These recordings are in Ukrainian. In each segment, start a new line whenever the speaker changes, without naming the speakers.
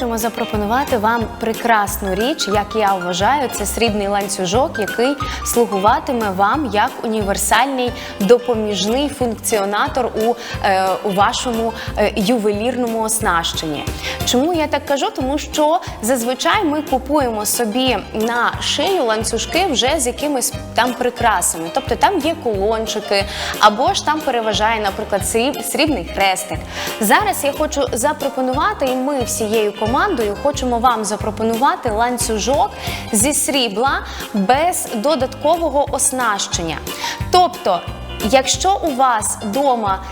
хочемо запропонувати вам прекрасну річ, як я вважаю, це срібний ланцюжок, який слугуватиме вам як універсальний допоміжний функціонатор у, е, у вашому е, ювелірному оснащенні. Чому я так кажу? Тому що зазвичай ми купуємо собі на шию ланцюжки вже з якимись там прикрасами. Тобто там є кулончики, або ж там переважає, наприклад, срібний хрестик. Зараз я хочу запропонувати, і ми всією командою хочемо вам запропонувати ланцюжок зі срібла без додаткового оснащення. Тобто, Якщо у вас вдома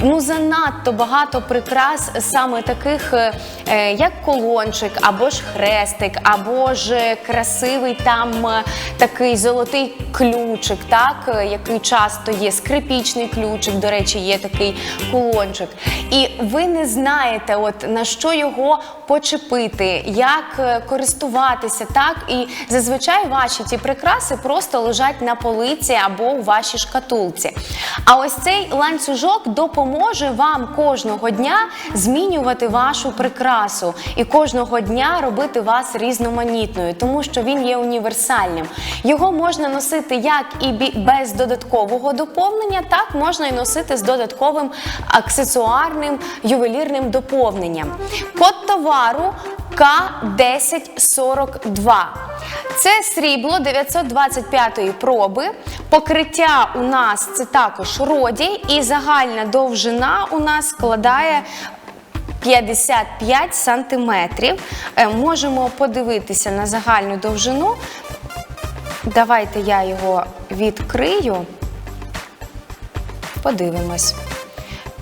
ну занадто багато прикрас, саме таких, е, е, як колончик, або ж хрестик, або ж красивий там е, такий золотий ключик, так який часто є скрипічний ключик, до речі, є такий кулончик. І ви не знаєте, от на що його почепити, як користуватися, так і зазвичай ваші ці прикраси просто лежать на полиці або у вашій шкатулці. А ось цей ланцюжок допоможе вам кожного дня змінювати вашу прикрасу і кожного дня робити вас різноманітною, тому що він є універсальним. Його можна носити як і без додаткового доповнення, так можна і носити з додатковим аксесуарним ювелірним доповненням. Код товару К1042. Це срібло 925-ї проби. Покриття у нас це також роді, і загальна довжина у нас складає 55 сантиметрів. Е, Можемо подивитися на загальну довжину. Давайте я його відкрию. Подивимось.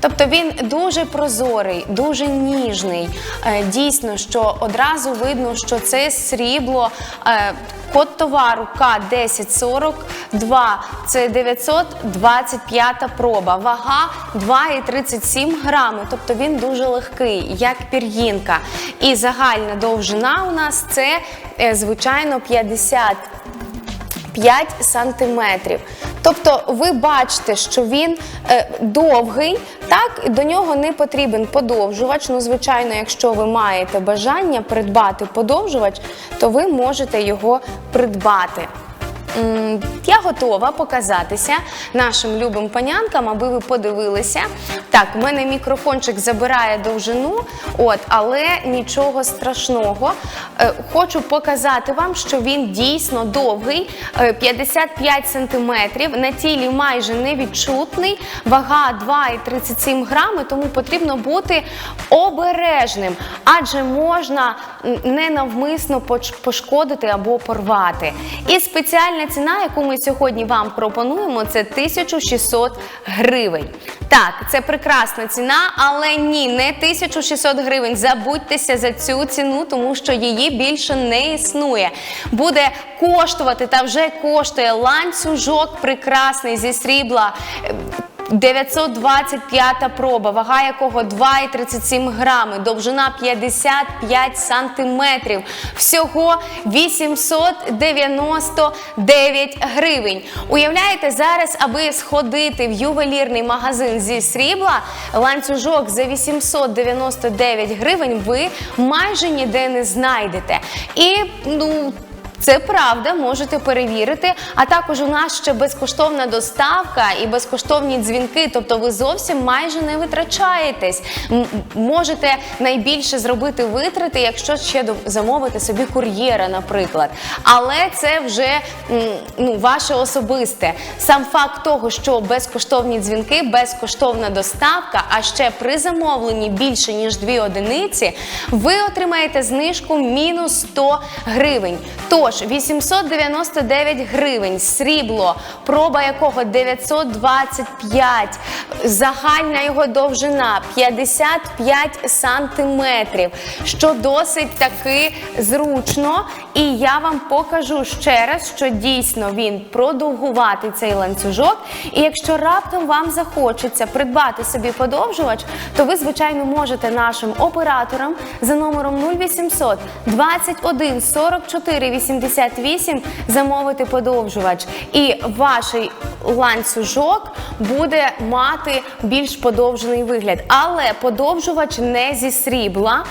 Тобто він дуже прозорий, дуже ніжний. Е, Дійсно, що одразу видно, що це срібло. е, Код товару К1042, це 925 проба, вага 2,37 грами, тобто він дуже легкий, як пір'їнка. І загальна довжина у нас це, е, звичайно, 50 5 сантиметрів. Тобто ви бачите, що він е, довгий, так, до нього не потрібен подовжувач. Ну, звичайно, якщо ви маєте бажання придбати подовжувач, то ви можете його придбати. Я готова показатися нашим любим панянкам, аби ви подивилися. Так, у мене мікрофончик забирає довжину, от, але нічого страшного. Е, Хочу показати вам, що він дійсно довгий, е, 55 сантиметрів, на тілі майже невідчутний, вага 2,37 грами, тому потрібно бути обережним, адже можна ненавмисно пошкодити або порвати. І спеціальна ціна, яку ми сьогодні вам пропонуємо, це 1600 гривень. Так, це прекрасна ціна, але ні, не 1600 гривень. Забудьтеся за цю ціну, тому що її більше не існує. Буде коштувати та вже коштує ланцюжок прекрасний зі срібла. Е, 925 проба, вага якого 2,37 грами, довжина 55 сантиметрів. Всього 899 гривень. Уявляєте, зараз, аби сходити в ювелірний магазин зі срібла, ланцюжок за 899 гривень ви майже ніде не знайдете. І ну. Це правда, можете перевірити. А також у нас ще безкоштовна доставка і безкоштовні дзвінки. Тобто ви зовсім майже не витрачаєтесь. М- Можете найбільше зробити витрати, якщо ще замовити собі кур'єра, наприклад. Але це вже ну, ваше особисте. Сам факт того, що безкоштовні дзвінки, безкоштовна доставка, а ще при замовленні більше ніж дві одиниці, ви отримаєте знижку мінус 100 гривень. Тож 899 гривень, срібло, проба якого 925, загальна його довжина 55 сантиметрів, що досить таки зручно. І я вам покажу ще раз, що дійсно він продовгуватий цей ланцюжок. І якщо раптом вам захочеться придбати собі подовжувач, то ви, звичайно, можете нашим операторам за номером 0800 21 44 88 замовити подовжувач. І ваш ланцюжок буде мати більш подовжений вигляд. Але подовжувач не зі срібла.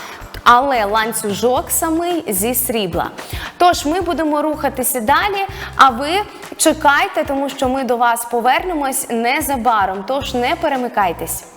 але ланцюжок самий зі срібла. Тож ми будемо рухатися далі. А ви чекайте, тому що ми до вас повернемось незабаром. Тож не перемикайтесь.